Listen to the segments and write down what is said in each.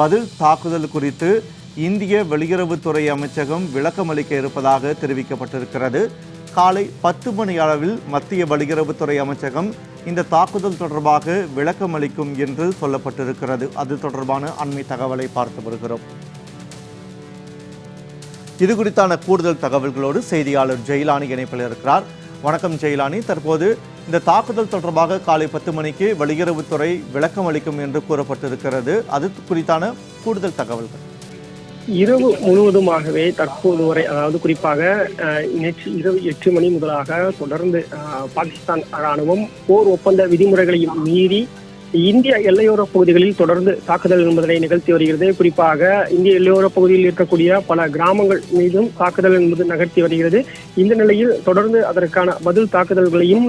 பதில் தாக்குதல் குறித்து இந்திய வெளியுறவுத்துறை அமைச்சகம் விளக்கமளிக்க இருப்பதாக தெரிவிக்கப்பட்டிருக்கிறது. காலை பத்து மணி அளவில் மத்திய வெளியுறவுத்துறை அமைச்சகம் இந்த தாக்குதல் தொடர்பாக விளக்கமளிக்கும் என்று சொல்லப்பட்டிருக்கிறது. அது தொடர்பான அண்மை தகவலை பார்த்து வருகிறோம். இது குறித்தான கூடுதல் தகவல்களோடு செய்தியாளர் ஜெயிலானி இணைப்பில் இருக்கிறார். வணக்கம் ஜெயிலானி. தற்போது இந்த தாக்குதல் தொடர்பாக காலை பத்து மணிக்கு வெளியுறவுத்துறை விளக்கம் அளிக்கும் என்று கூறப்பட்டிருக்கிறது. அது குறித்தான கூடுதல் தகவல்கள். இரவு முழுவதுமாகவே தற்போது வரை அதாவது குறிப்பாக நேற்று இரவு எட்டு மணி முதலாக தொடர்ந்து பாகிஸ்தான் ராணுவம் போர் ஒப்பந்த விதிமுறைகளையும் மீறி இந்திய எல்லையோர பகுதிகளில் தொடர்ந்து தாக்குதல் என்பதனை நிகழ்த்தி வருகிறது. குறிப்பாக இந்திய எல்லையோர பகுதியில் இருக்கக்கூடிய பல கிராமங்கள் மீதும் தாக்குதல் என்பது நகர்த்தி வருகிறது. இந்த நிலையில் தொடர்ந்து அதற்கான பதில் தாக்குதல்களையும்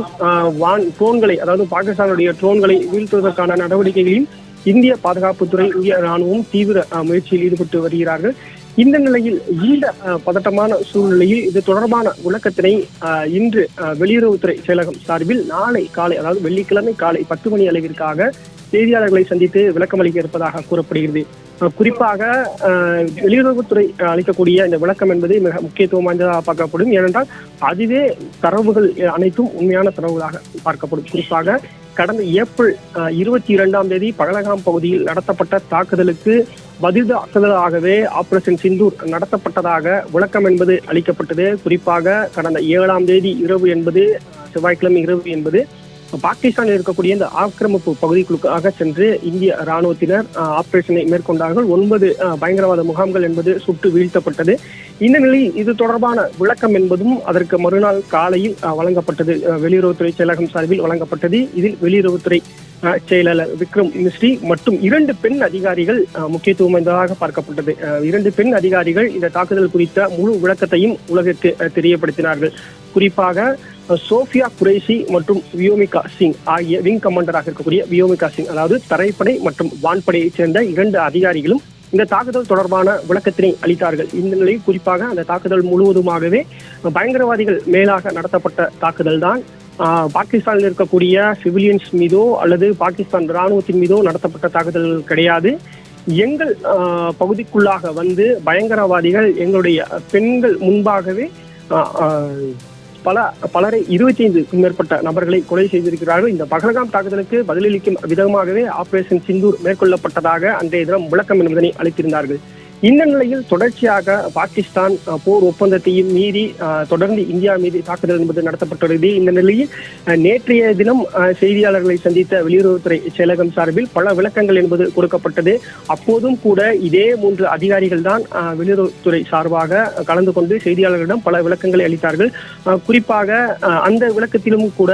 வான் ட்ரோன்களை அதாவது பாகிஸ்தானுடைய ட்ரோன்களை வீழ்த்துவதற்கான நடவடிக்கைகளையும் இந்திய பாதுகாப்புத்துறை இந்திய ராணுவம் தீவிர முயற்சியில் ஈடுபட்டு வருகிறார்கள். இந்த நிலையில் இந்த பதட்டமான சூழ்நிலையில் இது தொடர்பான விளக்கத்தினை இன்று வெளியுறவுத்துறை செயலகம் சார்பில் நாளை காலை அதாவது வெள்ளிக்கிழமை காலை பத்து மணி அளவிற்காக செய்தியாளர்களை சந்தித்து விளக்கமளிக்க இருப்பதாக கூறப்படுகிறது. குறிப்பாக வெளியுறவுத்துறை அளிக்கக்கூடிய இந்த விளக்கம் என்பது மிக முக்கியத்துவம் வாய்ந்ததாக பார்க்கப்படும். ஏனென்றால் அதுவே தரவுகள் அனைத்தும் உண்மையான தரவுகளாக பார்க்கப்படும். குறிப்பாக கடந்த ஏப்ரல் இருபத்தி இரண்டாம் தேதி பகலகாம் பகுதியில் நடத்தப்பட்ட தாக்குதலுக்கு பதில் தாக்குதலாகவே ஆபரேஷன் சிந்தூர் நடத்தப்பட்டதாக விளக்கம் என்பது அளிக்கப்பட்டது. குறிப்பாக கடந்த ஏழாம் தேதி இரவு என்பது செவ்வாய்க்கிழமை இரவு என்பது பாகிஸ்தானில் இருக்கக்கூடிய இந்த ஆக்கிரமிப்பு பகுதிகளுக்காக சென்று இந்திய ராணுவத்தினர் ஆபரேஷனை மேற்கொண்டார்கள். ஒன்பது பயங்கரவாத முகாம்கள் என்பது சுட்டு வீழ்த்தப்பட்டது. இந்த நிலையில் இது தொடர்பான விளக்கம் என்பதும் அதற்கு மறுநாள் காலையில் வழங்கப்பட்டது. வெளியுறவுத்துறை செயலகம் சார்பில் வழங்கப்பட்டது. இதில் வெளியுறவுத்துறை செயலாளர் விக்ரம் மிஸ்ரி மற்றும் இரண்டு பெண் அதிகாரிகள் முக்கியத்துவம் வாய்ந்ததாக பார்க்கப்பட்டது. இரண்டு பெண் அதிகாரிகள் இந்த தாக்குதல் குறித்த முழு விளக்கத்தையும் உலகிற்கு தெரியப்படுத்தினார்கள். குறிப்பாக சோஃபியா குரேஷி மற்றும் வியோமிகா சிங் ஆகிய விங் கமாண்டராக இருக்கக்கூடிய வியோமிகா சிங் அதாவது தரைப்படை மற்றும் வான்படையைச் சேர்ந்த இரண்டு அதிகாரிகளும் இந்த தாக்குதல் தொடர்பான விளக்கத்தினை அளித்தார்கள். இந்த நிலையில் குறிப்பாக அந்த தாக்குதல் முழுவதுமாகவே பயங்கரவாதிகள் மேலாக நடத்தப்பட்ட தாக்குதல் தான் பாகிஸ்தானில் இருக்கக்கூடிய சிவிலியன்ஸ் மீதோ அல்லது பாகிஸ்தான் ராணுவத்தின் மீதோ நடத்தப்பட்ட தாக்குதல்கள் கிடையாது. எங்கள் பகுதிக்குள்ளாக வந்து பயங்கரவாதிகள் எங்களுடைய பெண்கள் முன்பாகவே பல பலரை இருபத்தி ஐந்துக்கும் மேற்பட்ட நபர்களை கொலை செய்திருக்கிறார்கள். இந்த பகலகாம் தாக்குதலுக்கு பதிலளிக்கும் விதமாகவே ஆபரேஷன் சிந்தூர் மேற்கொள்ளப்பட்டதாக அன்றைய தினம் விளக்கம் என்பதனை அளித்திருந்தார்கள். இந்த நிலையில் தொடர்ச்சியாக பாகிஸ்தான் போர் ஒப்பந்தத்தையும் மீறி தொடர்ந்து இந்தியா மீது தாக்குதல் என்பது நடத்தப்பட்டுள்ளது. இந்த நிலையில் நேற்றைய தினம் செய்தியாளர்களை சந்தித்த வெளியுறவுத்துறை செயலகம் சார்பில் பல விளக்கங்கள் என்பது கொடுக்கப்பட்டது. அப்போதும் கூட இதே மூன்று அதிகாரிகள் தான் வெளியுறவுத்துறை சார்பாக கலந்து கொண்டு செய்தியாளர்களிடம் பல விளக்கங்களை அளித்தார்கள். குறிப்பாக அந்த விளக்கத்திலும் கூட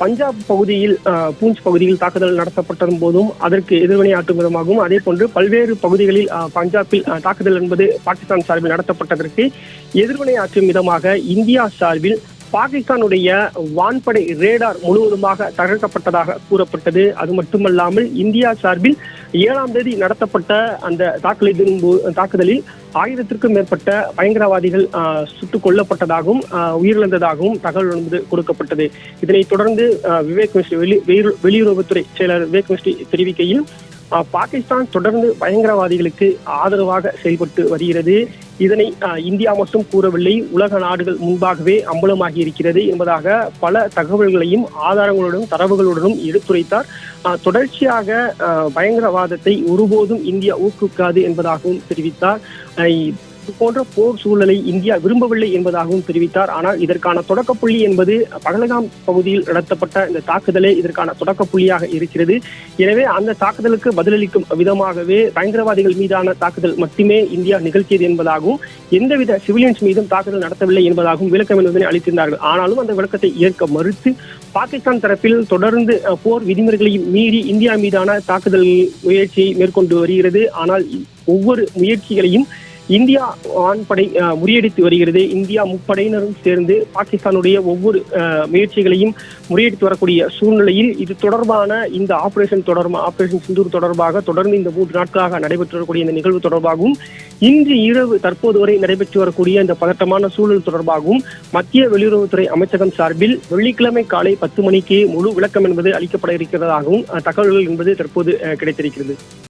பஞ்சாப் பகுதியில் பூஞ்ச் பகுதியில் தாக்குதல் நடத்தப்பட்டதும் போதும் அதற்கு எதிர்வினையாற்றும் விதமாகவும் அதே போன்று பல்வேறு பகுதிகளில் பஞ்சாபில் தாக்குதல் என்பது பாகிஸ்தான் சார்பில் நடத்தப்பட்டதற்கு எதிர்வினையாற்றும் விதமாக இந்தியா சார்பில் பாகிஸ்தானுடைய வான்படை ரேடார் முழுவதுமாக தகர்க்கப்பட்டதாக கூறப்பட்டது. அது மட்டுமல்லாமல் இந்தியா சார்பில் ஏழாம் தேதி நடத்தப்பட்ட அந்த தாக்குதலின் தாக்குதலில் ஆயிரத்திற்கும் மேற்பட்ட பயங்கரவாதிகள் சுட்டுக் கொல்லப்பட்டதாகவும் உயிரிழந்ததாகவும் தகவல் என்பது கொடுக்கப்பட்டது. இதனைத் தொடர்ந்து விவேக் மிஸ்ரி வெளி வெளியுறவுத்துறை செயலர் விவேக் மிஸ்ரி தெரிவிக்கையில் பாகிஸ்தான் தொடர்ந்து பயங்கரவாதிகளுக்கு ஆதரவாக செயல்பட்டு வருகிறது. இதனை இந்தியா மட்டும் கூறவில்லை. உலக நாடுகள் முன்பாகவே அம்பலமாகி இருக்கிறது என்பதாக பல தகவல்களையும் ஆதாரங்களுடனும் தரவுகளுடனும் எடுத்துரைத்தார். தொடர்ச்சியாக பயங்கரவாதத்தை ஒருபோதும் இந்தியா ஊக்குவிக்காது என்பதாகவும் தெரிவித்தார். போன்ற போர் சூழலை இந்தியா விரும்பவில்லை என்பதாகவும் தெரிவித்தார். ஆனால் இதற்கான தொடக்கப்புள்ளி என்பது பகலகாம் பகுதியில் நடத்தப்பட்ட இந்த தாக்குதலே இதற்கான தொடக்கப்புள்ளியாக இருக்கிறது. எனவே அந்த தாக்குதலுக்கு பதிலளிக்கும் விதமாகவே பயங்கரவாதிகள் மீதான தாக்குதல் மட்டுமே இந்தியா நிகழ்த்தியது என்பதாகவும் எந்தவித சிவிலியன்ஸ் மீதும் தாக்குதல் நடத்தவில்லை என்பதாகவும் விளக்கம் என்பதனை அளித்திருந்தார்கள். ஆனாலும் அந்த விளக்கத்தை ஏற்க மறுத்து பாகிஸ்தான் தரப்பில் தொடர்ந்து போர் விதிமுறைகளையும் மீறி இந்தியா மீதான தாக்குதல் முயற்சியை மேற்கொண்டு வருகிறது. ஆனால் ஒவ்வொரு முயற்சிகளையும் இந்தியா வான்படை முறியடித்து வருகிறது. இந்தியா முப்படையினரும் சேர்ந்து பாகிஸ்தானுடைய ஒவ்வொரு முயற்சிகளையும் முறியடித்து வரக்கூடிய சூழ்நிலையில் இது தொடர்பான இந்த ஆபரேஷன் தொடர்பாக ஆபரேஷன் சிந்தூர் தொடர்பாக தொடர்ந்து இந்த மூன்று நாட்களாக நடைபெற்று வரக்கூடிய இந்த நிகழ்வு தொடர்பாகவும் இன்று இரவு தற்போது வரை நடைபெற்று வரக்கூடிய இந்த பதட்டமான சூழல் தொடர்பாகவும் மத்திய வெளியுறவுத்துறை அமைச்சகம் சார்பில் வெள்ளிக்கிழமை காலை பத்து மணிக்கு முழு விளக்கம் என்பது அளிக்கப்பட இருக்கிறதாகவும் தகவல்கள் என்பது தற்போது கிடைத்திருக்கிறது.